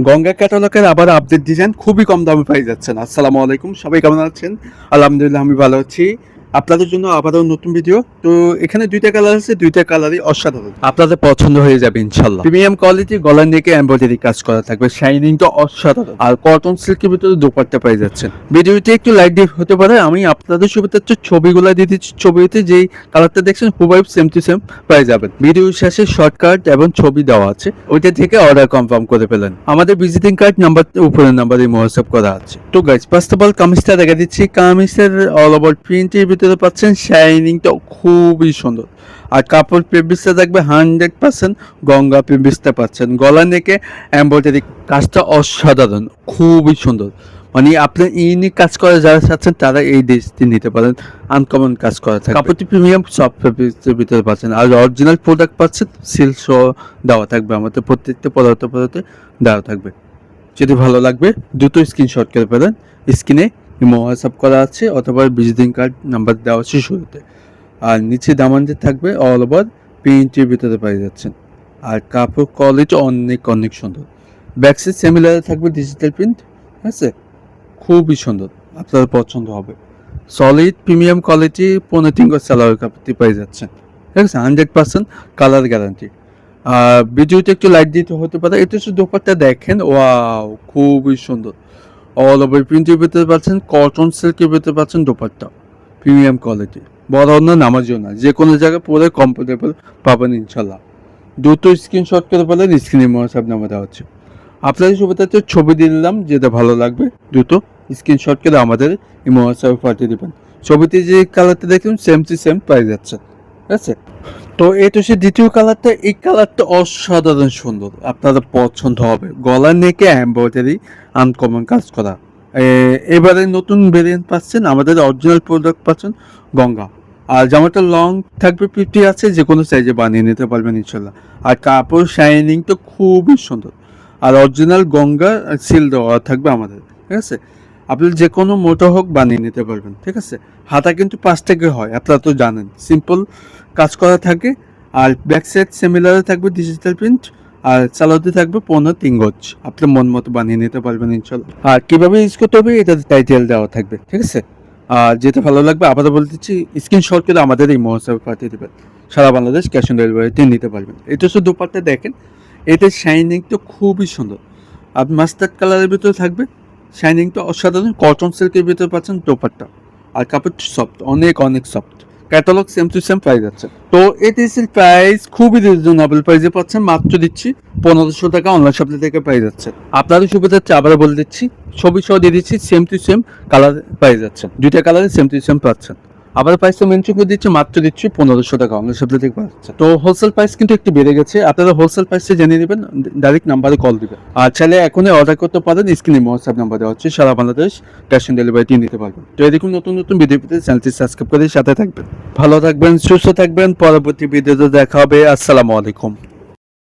গঙ্গা ক্যাটালগের আবার update design খুবই কম দামে পাই যাচ্ছেন। আসসালামু আলাইকুম, সবাই কেমন আছেন? আলহামদুলিল্লাহ, আমি ভালো আছি। আপনাদের জন্য আবারও নতুন ভিডিও তো এখানে দুইটা কালার আছে দুইটা কালারই অসাধারণ। আপনাদের পছন্দ হয়ে যাবে ইনশাল্লাহ প্রিমিয়াম কোয়ালিটি গলার নেকে এমব্রয়ডারি কাজ করা থাকবে শাইনিং তো অসাধারণ। আর কটন সিল্কের ভিতরে দোপাট্টা পেয়ে যাচ্ছেন। ভিডিওটি একটু লাইট ডিপ হতে পারে আমি আপনাদের সুবিধার্থে ছবিগুলো দিয়ে দিচ্ছি ছবিতে যেই কালারটা দেখছেন হুবাই সেম টু সেম পেয়ে যাবেন। ভিডিও শেষে শর্টকাট এবং ছবি দেওয়া আছে ওইটা থেকে অর্ডার কনফার্ম করে ফেলেন। আমাদের ভিজিটিং কার্ড নাম্বার উপরের নাম্বারে হোয়াটসঅ্যাপ করা আছে। তো গাইজ ফার্স্ট অফ অল কামিজটা দেখা দিচ্ছি। কামিজের অল ওভার প্রিন্টের ভিতরে পাচ্ছেন শাইনিং তো খুবই সুন্দর। আর কাপড় পেবিসটা থাকবে হান্ড্রেড পার্সেন্ট গঙ্গা পেবিসটা পাচ্ছেন। গলা নেকে এম্ব্রয়ডারি কাজটা অসাধারণ, খুবই সুন্দর। মানে আপনার ইউনিক কাজ করে যারা চাচ্ছেন, তারা এই দেশটি নিতে পারেন। আনকমন কাজ করা থাকে কাপড়টি প্রিমিয়াম সফট ফেব্রিক্সের ভিতরে পাচ্ছেন। আর অরিজিনাল প্রোডাক্ট পাচ্ছেন সিল্ক সহ দেওয়া থাকবে আমাদের। প্রত্যেকটা পদার্থ পদার্থে দেওয়া থাকবে। যদি ভালো লাগবে, দ্রুত স্ক্রিনশট করে ফেলেন। স্ক্রিনে ইমো করা আছে, অথবা ভিজিটিং কার্ড নাম্বার দেওয়া আছে শুরুতে। আর নিচে দামান যে থাকবে অল ওভার প্রিন্টের ভিতরে পেয়ে যাচ্ছেন। আর কাপড় কোয়ালিটি অনেক অনেক সুন্দর। ব্যাকসাইড সিমিলার থাকবে ডিজিটাল প্রিন্ট ঠিক আছে? খুবই সুন্দর, আপনার পছন্দ হবে। সলিড প্রিমিয়াম কোয়ালিটি পনেরো তিন গজ সালোয়ার কাপড়টি পেয়ে যাচ্ছেন। ঠিক আছে? হান্ড্রেড পার্সেন্ট কালার গ্যারান্টি আর ভিডিওতে একটু লাইট দিতে হতে পারে এটা শুধু দোপারটা দেখেন ওয়াও খুবই সুন্দর। অল ওভার প্রিন্টের পেতে পাচ্ছেন কটন সিল্কের পেতে পাচ্ছেন দোপারটা প্রিমিয়াম কোয়ালিটি বড় অন্য নামাজিও না। যে কোনো জায়গায় পরে কমফোর্টেবল পাবেন ইনশাল্লাহ দ্রুত স্ক্রিনশট করে পেলেন স্ক্রিনে মহাসাব নামে দেওয়া হচ্ছে। আপনাদের সুবিধাতে ছবি দিলাম যেটা ভালো লাগবে, দ্রুত স্ক্রিনশট করে আমাদের এই মহাসাবে পাঠিয়ে দেবেন। ছবিতে যে কালারটা দেখুন সেম টু সেম পাই যাচ্ছে। ঠিক আছে? তো তো সে দ্বিতীয় কালারটা, এই কালারটা অসাধারণ সুন্দর। আপনাদের পছন্দ হবে। গলার নেকে এম্ব্রয়ডারি আনকমন কাজ করা। এবারে নতুন ভেরিয়েন্ট পাচ্ছেন, আমাদের অরিজিনাল প্রোডাক্ট পাচ্ছেন গঙ্গা। আর জামাটা লং থাকবে ফিফটি আছে যে কোনো সাইজে বানিয়ে নিতে পারবেন ইনশাল্লাহ আর কাপড় শাইনিং তো খুবই সুন্দর। আর অরিজিনাল গঙ্গা সিল দেওয়া থাকবে আমাদের, ঠিক আছে? আপনি যে কোনো মোটা হোক বানিয়ে নিতে পারবেন, ঠিক আছে? হাতা কিন্তু পাঁচ থেকে হয়, আপনারা তো জানেন। সিম্পল কাজ করা থাকে, আর ব্যাক সাইড সিমিলারে থাকবে ডিজিটাল প্রিন্ট আর চালাতে থাকবে পনেরো তিন গজ। আপনি মন মতো বানিয়ে নিতে পারবেন, ইনশাল্লাহ। আর কীভাবে ইউজ করতে হবে এটা টাইটেল দেওয়া থাকবে, ঠিক আছে? আর যেটা ভালো লাগবে, আপাতত বলতে দিচ্ছি স্ক্রিনশট করে আমাদের এই মহোৎসবে পাঠিয়ে দেবেন। সারা বাংলাদেশ ক্যাশ অন ডেলিভারিতে নিতে পারবেন। এটা শুধু দুপাটটা দেখেন, এতে শাইনিং তো খুবই সুন্দর। আর মাস্টার্ড কালারের ভিতরে থাকবে শাইনিং তো অসাধারণ। কটন সিল্কের ভিতরে পাচ্ছেন টোপারটা আর কাপড় সফট অনেক অনেক soft catalogue same to same price আছে। তো এটিসির প্রাইস খুবই রিজনেবল প্রাইসে পাচ্ছেন। মাত্র দিচ্ছি পনেরোশো টাকা। অনলাইন শপ থেকে পেয়ে যাচ্ছে আপনাদের সুবিধা হচ্ছে আবার বলে দিচ্ছি। ছবি সহ দিয়ে দিচ্ছি সেম টু সেম কালার পাই যাচ্ছেন দুইটা কালারে সেম টু সেম পাচ্ছেন। আবার প্রাইসটা মেনশন করে দিচ্ছি, মাত্র দিচ্ছি পনেরোশো টাকা। অনলাইন শপ থেকে পাচ্ছে তো হোলসেল প্রাইস কিন্তু একটু বেড়ে গেছে। আপনারা হোলসেল প্রাইসটা জেনে নেবেন ডাইরেক্ট নাম্বারে কল দিবেন। আর চাইলে এখনই অর্ডার করতে পারেন স্ক্রিনে হোয়াটসঅ্যাপ নাম্বার দেওয়া হচ্ছে, সারা বাংলাদেশ ক্যাশ অন ডেলিভারিটি নিতে পারবেন। তো এরকম নতুন নতুন ভিডিও পেতে চ্যানেলটি সাবস্ক্রাইব করে সাথে থাকবেন। ভালো থাকবেন, সুস্থ থাকবেন, পরবর্তী ভিডিওতে দেখা হবে। আসসালামু আলাইকুম।